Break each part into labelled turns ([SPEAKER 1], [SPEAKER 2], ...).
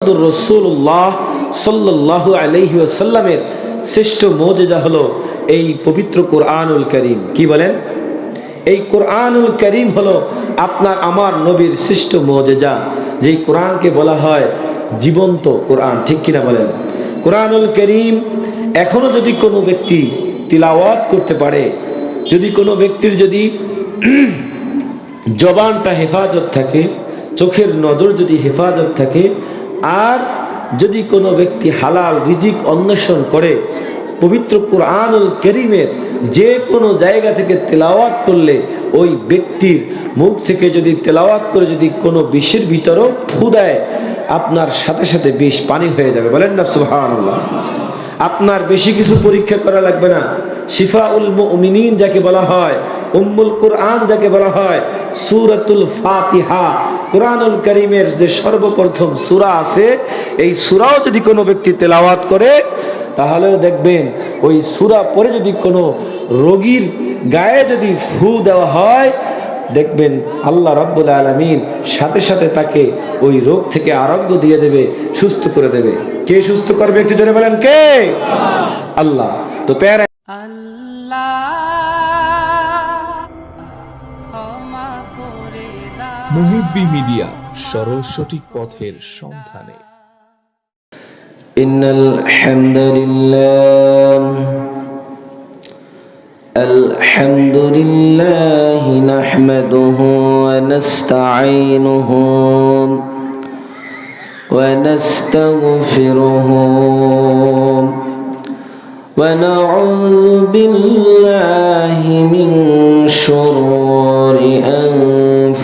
[SPEAKER 1] রসুল্লাহ সাল্লাহ আলহি আসাল্লামের শ্রেষ্ঠ হলো এই পবিত্র কোরআনুল করিম। কি বলেন? এই কোরআনুল করিম হলো আপনার, আমার নবীর শ্রেষ্ঠ মজেজা কোরআনকে বলা হয় জীবন্ত কোরআন, ঠিক কিনা বলেন? কোরআনুল করিম এখনও যদি কোনো ব্যক্তি তিলাওয়াত করতে পারে, যদি কোনো ব্যক্তির যদি জবানটা হেফাজত থাকে, চোখের নজর যদি হেফাজত থাকে আর যদি কোনো ব্যক্তি হালাল রিজিক অন্বেষণ করে, পবিত্র কোরআনুল করিমের যে কোনো জায়গা থেকে তেলাওয়াত করলে, ওই ব্যক্তির মুখ থেকে যদি তেলাওয়াত করে যদি কোনো বিষের ভিতরও ফু দেয়, আপনার সাথে সাথে বিষ পানি হয়ে যাবে। বলেন না, সুবহানাল্লাহ। আপনার বেশি কিছু পরীক্ষা করা লাগবে না। শিফা উল মুমিনিন যাকে বলা হয় উম্মুল কোরআন যাকে বলা হয় সুরাতুল ফাতিহা। কোরআনুল করিমের যে সর্বপ্রথম সূরা আছে, এই সূরাও যদি কোনো ব্যক্তি তেলাওয়াত করে, তাহলেও দেখবেন ওই সূরা পরে যদি কোনো রোগীর গায়ে যদি ফু দেওয়া হয়, দেখবেন আল্লাহ রব্বুল আলমিন সাথে সাথে তাকে ওই রোগ থেকে আরোগ্য দিয়ে দেবে, সুস্থ করে দেবে। কে সুস্থ করবে একটু জনে বলেন কে? আল্লাহ। তো প্যারা
[SPEAKER 2] আল্লাহ
[SPEAKER 3] মুহিব্বি মিডিয়া সরল সঠিক পথের সন্ধানে
[SPEAKER 1] إن الحمد لله الحمد لله نحمده ونستعينه ونستغفره ونعوذ بالله من شرور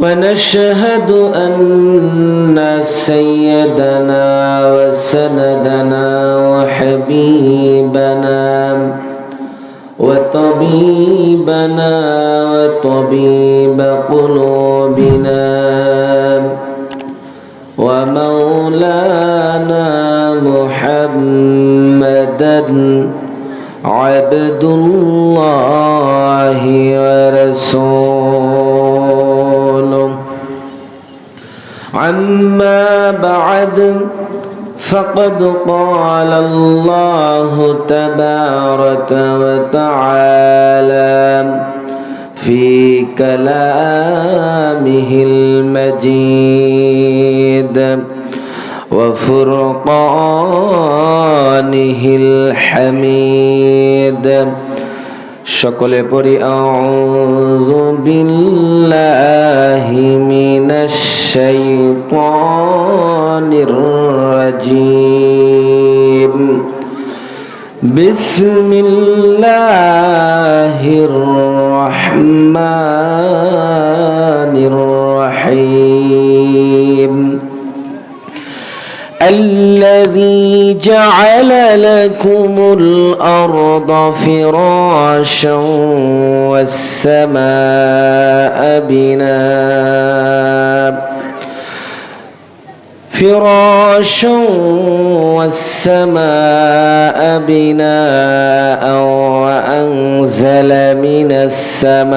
[SPEAKER 1] ونشهد أن سيدنا وسندنا وحبيبنا وطبيبنا وطبيب قلوبنا ومولانا محمدا عبد الله ورسوله. عما بعد فقد قال الله تبارك وتعالى في كلامه المجيد وفرقانه الحميد. شكل بري بالله من الشيطان الرجيم. بسم الله الرحمن الرحيم. الله جعل لكم الأرض فراشا والسماء بناء فراشا والسماء بناء وأنزل من السماء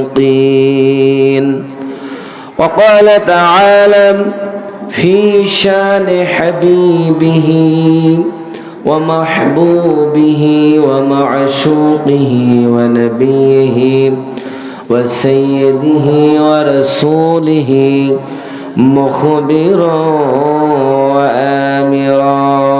[SPEAKER 1] صادقين وقال تعالى في شان حبيبه ومحبوبه ومعشوقه ونبيه وسيده ورسوله مخبرا وآمرا.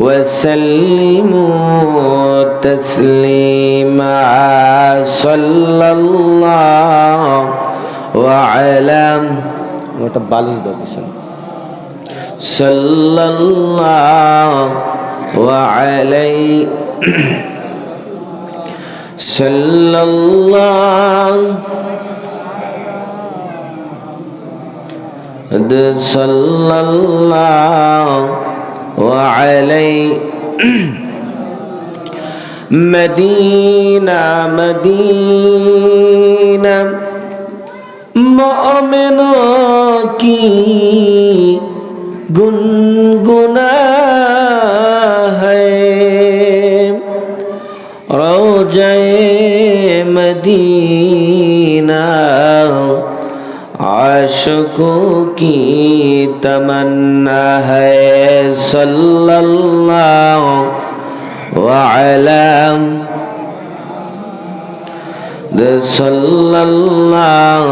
[SPEAKER 1] وسلموا تسليما صلى الله وعلى صلى الله وعليه صلى الله صلى الله. وعليه مدينة مدينة مؤمنوں کی گنگنا ہے روجہ مدینہ۔ عاشقوں کی تمنا ہے صلی اللہ وعلم صلی اللہ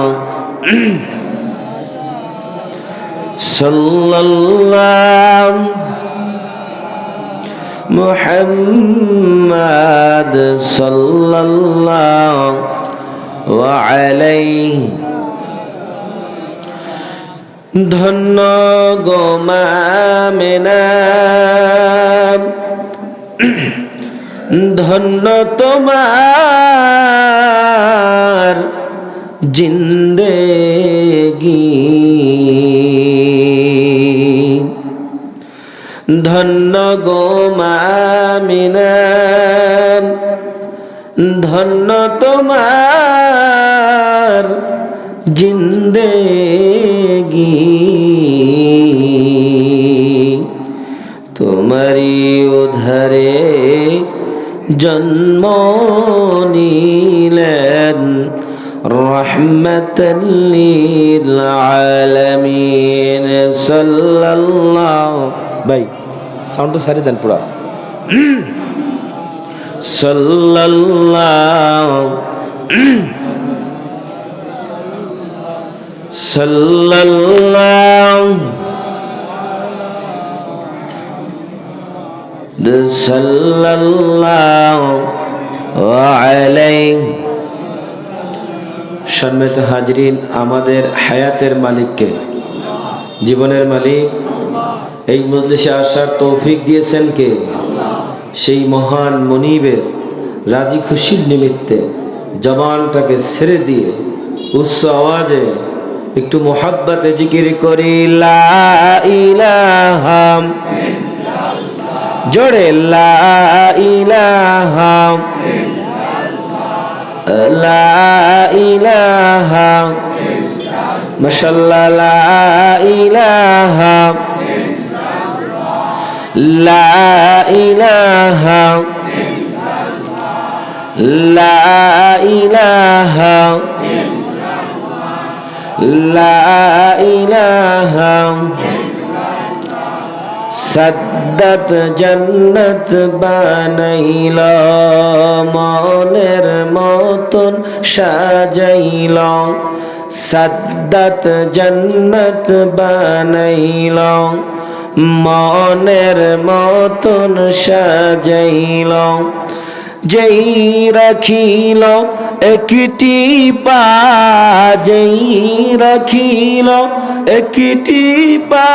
[SPEAKER 1] صلی اللہ محمد صلی اللہ وعلیہ ধন্য গোমামেনা ধন্য তোমার জিন্দেগি। ধন্য গোমামিনা ধন্য তোমার জিন্দেগি। তোমারি উধারে জন্ম নিলেন রহমতলিল ভাই সাউন্ডটা সারি দেন পুরা। সাল্লাল্লাহ সাল্লাল্লাহ সাল্লাল্লাহু আলাইহি সম্মানিত হাজরিন, আমাদের হায়াতের মালিককে, জীবনের মালিক, এই মজলিসে আসার তৌফিক দিয়েছেন কে? সেই মহান মনিবের রাজি খুশির নিমিত্তে জবানটাকে ছেড়ে দিয়ে উচ্চ আওয়াজে একটু মোহাব্বতে জিকির করি, লা ইলাহা জোরে লা ইলাহা লা ইলাহা মাশাল্লাহ লা লা লা লা সদ্দত জন্নত বানাইল, মনের মতন সাজাইল। সদ্দত জন্নত বানাইল, মনের মতন সাজাইল। যেই রাখিল একটি পা, যেই রাখিল একটি পা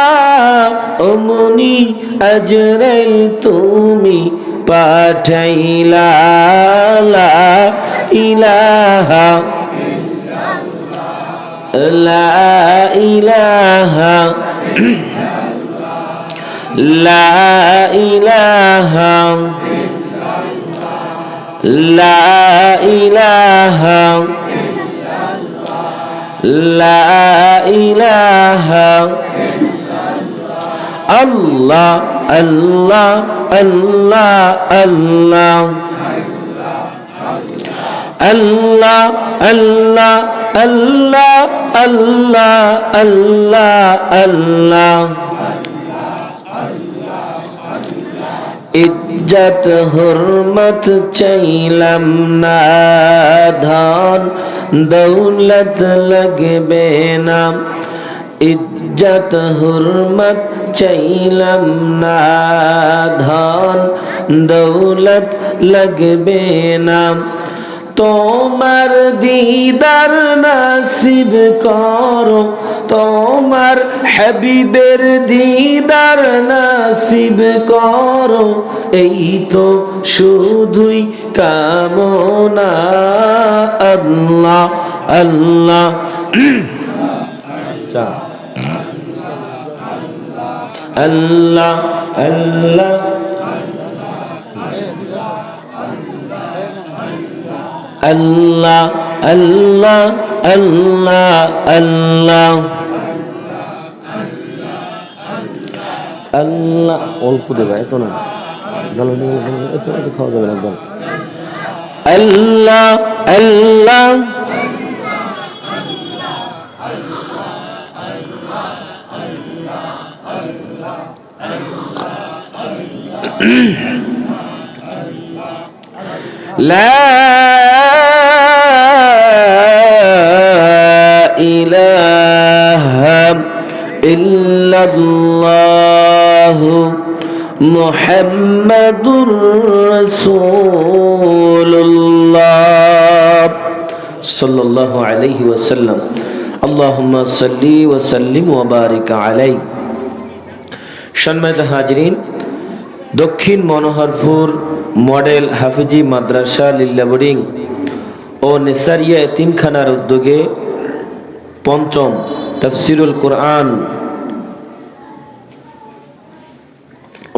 [SPEAKER 1] অমনি আজরাইল তুমি পাঠাইলা ইলাহা লা ইলাহা লা ইলাহা লা ইলাহা লা ইলাহা আল্লাহ আল্লাহ আল্লাহ আল্লাহ আল্লাহ আল্লাহ আল্লাহ আল্লাহ আল্লাহ আল্লাহ ইজ্জত হুরমত চাইলাম না ধন দৌলত লাগবে না ইজ্জত হুরমত চাইলাম না ধন দৌলত লাগবে না তোমার দিদার নাসিব করো, তোমার হাবিবের দিদার নাসিব করো, এই তো শুধুই কামনা। আল্লাহ আল্লাহ। আল্লাহ আল্লাহ। আল্লাহ আল্লাহ আল্লাহ আল্লাহ। আল্লাহ অল্প দেবে এত না। এত খাওয়া যাবে না الله محمد رسول الله صلى الله عليه وسلم اللهم صل وسلم وبارك عليه সম্মানিত হাজরিন দক্ষিণ মনোহরপুর মডেল হাফিজি মাদ্রাসা লিল্লা বোর্ডিং ও নেসারিয়া এতিমখানার উদ্যোগে পঞ্চম তফসিরুল কোরআন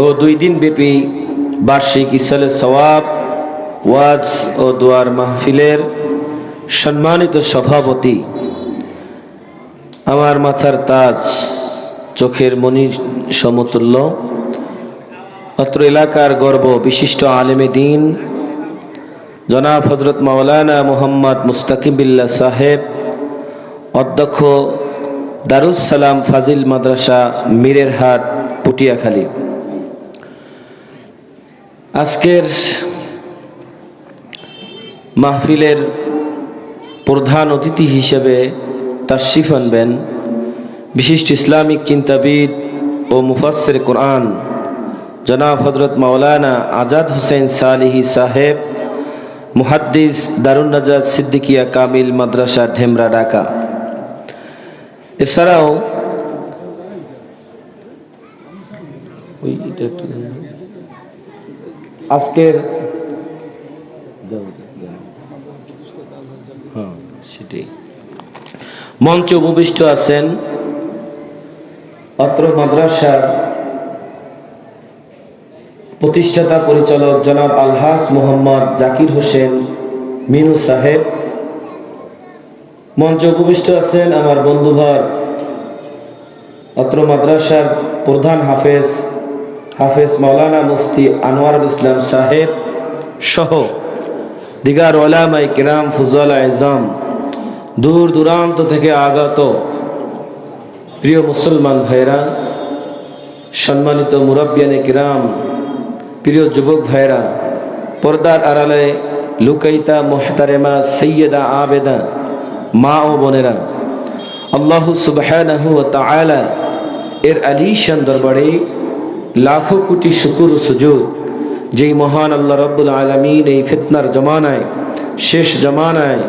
[SPEAKER 1] ও দুই দিন ব্যাপী বার্ষিক ইসালে সওয়াব, ওয়াজ ও দোয়ার মাহফিলের সম্মানিত সভাপতি। আমার মাথার তাজ, চোখের মণি সমতুল্য। অত্র এলাকার গর্ব বিশিষ্ট আলেমে দিন, জনাব হজরত মাওলানা মোহাম্মদ মুস্তাকিবিল্লা সাহেব, অধ্যক্ষ দারুস সালাম ফাজিল মাদ্রাসা, মীরের হাট, পুটিয়াখালী। আজকের মাহফিলের প্রধান অতিথি হিসেবে তাশরিফ আনবেন বিশিষ্ট ইসলামিক চিন্তাবিদ ও মুফাসের কোরআন জনাব হজরত মাওলানা আজাদ হোসেন সালিহি সাহেব, মুহাদ্দিস দারুণ নাজাদ সিদ্দিকিয়া কামিল মাদ্রাসা, ঢেমরা, ঢাকা এছাড়াও ওই। আজকের মঞ্চে উপবিষ্ট আছেন অত্র মাদ্রাসার প্রতিষ্ঠাতা পরিচালক জনাব আলহাস মোহাম্মদ জাকির হোসেন মিনু সাহেব। মঞ্চে উপবিষ্ট আছেন আমার বন্ধুভার অত্র মাদ্রাসার প্রধান হাফেজ হাফেজ মাওলানা মুফতি আনোয়ার ইসলাম সাহেব সহ দিগার ওলামাই কিরাম ফুজল আজম দূর দূরান্ত থেকে আগত প্রিয় মুসলমান ভাইরা সম্মানিত মুরব্বিয়ানে কিরাম, প্রিয় যুবক ভাইরা পর্দার আড়ালে লুকাইতা মোহতারেমা সৈয়দা আবেদা মা ও বোনেরা, আল্লাহ তাআলা এর আলিশান দরবারে লাখো কোটি শুকুর সুজুদ, যেই মহান আল্লাহ রব্বুল আলমিন এই ফিতনার জমানায়, শেষ জমানায়,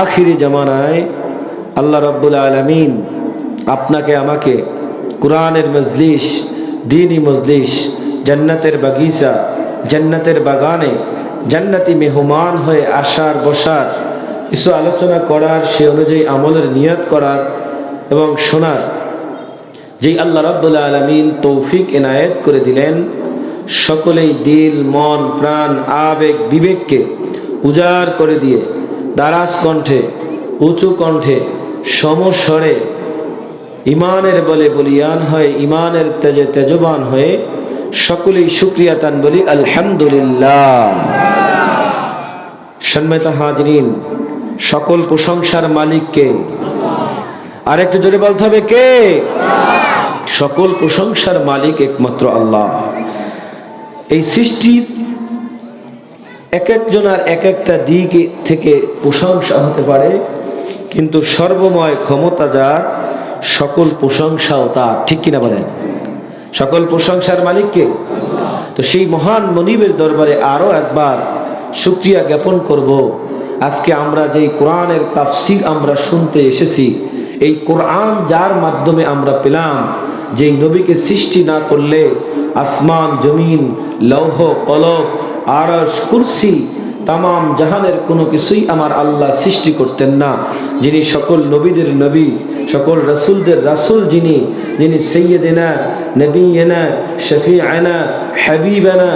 [SPEAKER 1] আখিরি জমানায় আল্লাহ রব্বুল আলমিন আপনাকে, আমাকে কোরআনের মজলিস দিনই মজলিস, জান্নাতের বাগিচা, জান্নাতের বাগানে জান্নাতি মেহমান হয়ে আসার, বসার, কিছু আলোচনা করার, সে অনুযায়ী আমলের নিয়ত করার এবং শোনার যেই আল্লাহ রাব্বুল আলমিন তৌফিক এনায়েত করে দিলেন, সকলেই দিল, মন, প্রাণ, আবেগ, বিবেককে উজাড় করে দিয়ে দারাজ কণ্ঠে, উঁচু কণ্ঠে, সমস্বরে ইমানের বলে বলিয়ান হয়ে ইমানের তেজে তেজবান হয়ে সকলেই শুক্রিয়া তান বলি, আলহামদুলিল্লাহ। হাজরিন, সকল প্রশংসার মালিককে আর একটু জোরে বলতে হবে কে? সকল প্রশংসার মালিক একমাত্র আল্লাহ। এই সৃষ্টির এক একজনার এক একটা দিক থেকে প্রশংসা হতে পারে, কিন্তু সর্বময় ক্ষমতা যার, সকল প্রশংসাও তার। ঠিক কিনা বলেন? সকল প্রশংসার মালিককে তো সেই মহান মনিবের দরবারে আরও একবার শুক্রিয়া জ্ঞাপন করব। আজকে আমরা যেই কোরআনের তাফসির আমরা শুনতে এসেছি, এই কোরআন যার মাধ্যমে আমরা পেলাম যেই নবীকে সৃষ্টি না করলে আসমান, জমিন, লৌহ, কলক আরস কুরসি তাম জাহানের কোনো কিছুই আমার আল্লাহ সৃষ্টি করতেন না। যিনি সকল নবীদের নবী, সকল রাসুলদের রাসুল যিনি যিনি সৈয়দেনা নবীনা শফি আনা হাবিবানা,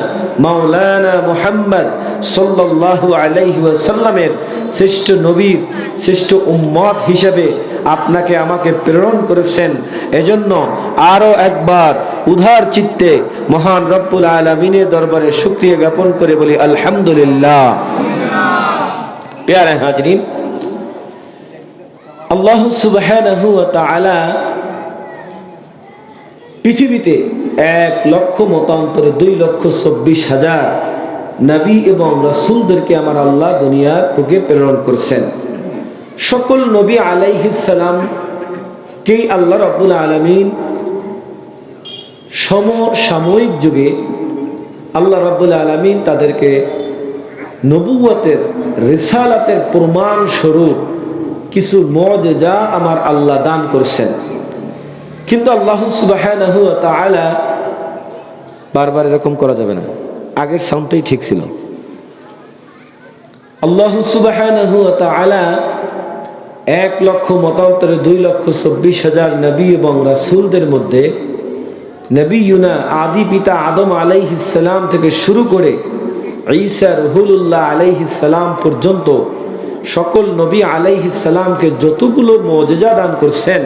[SPEAKER 1] মাওলানা মুহাম্মদ সাল্লাল্লাহু আলাইহি ওয়াসাল্লামের শ্রেষ্ঠ নবীর, শ্রেষ্ঠ উম্মত হিসেবে আপনাকে আমাকে প্রেরণ করেছেন। এজন্য আরও একবার উধার চিত্তে মহান রব্বুল আলমিনের দরবারে শুক্রিয়া জ্ঞাপন করে বলি, আলহামদুলিল্লাহ। প্যারে হাজরিন, আল্লাহ ওয়া পৃথিবীতে এক লক্ষ মতান্তরে দুই লক্ষ চব্বিশ হাজার নবী এবং রাসূলদেরকে আমার আল্লাহ দুনিয়ার বুকে প্রেরণ করছেন। সকল নবী আলাইহিসালাম কেই আল্লাহ রব্বুল আলমিন সম সাময়িক যুগে আল্লাহ রব্বুল আলমিন তাদেরকে নবুয়তের রিসালাতের প্রমাণ স্বরূপ কিছু মজেজা আমার আল্লাহ দান করছেন। কিন্তু আল্লাহ ওয়া বারবার এরকম করা যাবে না। আগের সাউন্ডটাই ঠিক ছিল। আল্লাহ তাআলা এক লক্ষ মতান্তরে দুই লক্ষ চব্বিশ হাজার নবী এবং রাসূলদের মধ্যে নবী ইউনা আদি পিতা আদম আলাইহিসসালাম থেকে শুরু করে ঈসা রহুলুল্লাহ আলাইহিসসালাম পর্যন্ত সকল নবী আলাইহিসসালামকে যতগুলো মজেজা দান করছেন,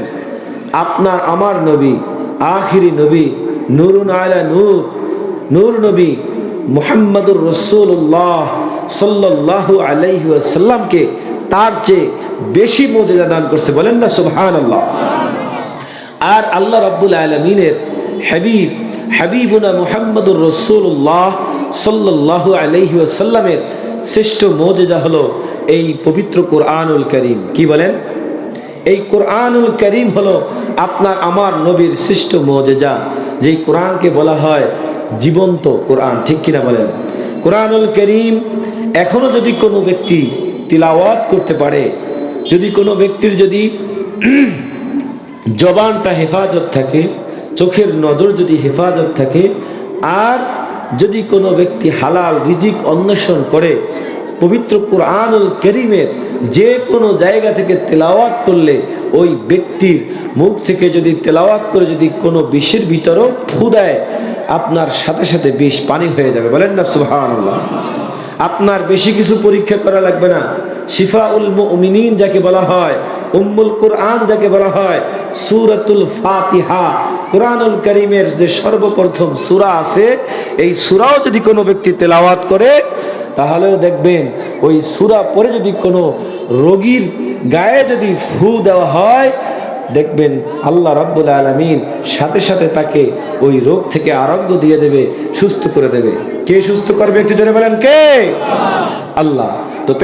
[SPEAKER 1] আপনার আমার নবী, আখিরি নবী, নুরুন আলা নূর নূর নবী মুহাম্মদুর রসুল্লাহ সাল্লাল্লাহু আলাইহি ওয়াসাল্লামকে তার চেয়ে বেশি মজেদা দান করছে, বলেন না, সুবহানাল্লাহ। আর আল্লাহ রাব্বুল আলমিনের হাবিব, হাবিবুনা মুহাম্মদুর রসুল্লাহ সাল্লাল্লাহু আলাইহি ওয়াসাল্লামের শ্রেষ্ঠ মজেদা হলো এই পবিত্র কোরআনুল করিম। কি বলেন? এই কোরআনুল করিম হলো আপনার, আমার নবীর শ্রেষ্ঠ মজেজা যেই কোরআনকে বলা হয় জীবন্ত কোরআন, ঠিক কিনা বলেন? কোরআনুল করিম এখনও যদি কোনো ব্যক্তি তিলাওয়াত করতে পারে। যদি কোনো ব্যক্তির যদি জবানটা হেফাজত থাকে, চোখের নজর যদি হেফাজত থাকে, আর যদি কোনো ব্যক্তি হালাল রিজিক অন্বেষণ করে, পবিত্র কোরআনুল করিমের যে কোনো জায়গা থেকে তেলাওয়াত করলে, ওই ব্যক্তির মুখ থেকে যদি তেলাওয়াত করে যদি কোনো বিষের ভিতরও ফু দেয়, আপনার সাথে সাথে বিষ পানি হয়ে যাবে। বলেন না, সুবহানাল্লাহ। আপনার বেশি কিছু পরীক্ষা করা লাগবে না। শিফা উল মুমিনিন যাকে বলা হয়, উম্মুল কোরআন যাকে বলা হয়, সুরাতুল ফাতিহা। কোরআনুল করিমের যে সর্বপ্রথম সূরা আছে, এই সূরাও যদি কোনো ব্যক্তি তেলাওয়াত করে, তাহলেও দেখবেন ওই সূরা পরে যদি কোনো রোগীর গায়ে যদি ফু দেওয়া হয় দেখবেন আল্লাহ রব্বুল আলমিন সাথে সাথে তাকে ওই রোগ থেকে আরোগ্য দিয়ে দেবে, সুস্থ করে দেবে। কে সুস্থ করবে একটু জোরে বলেন, কে? আল্লাহ। তো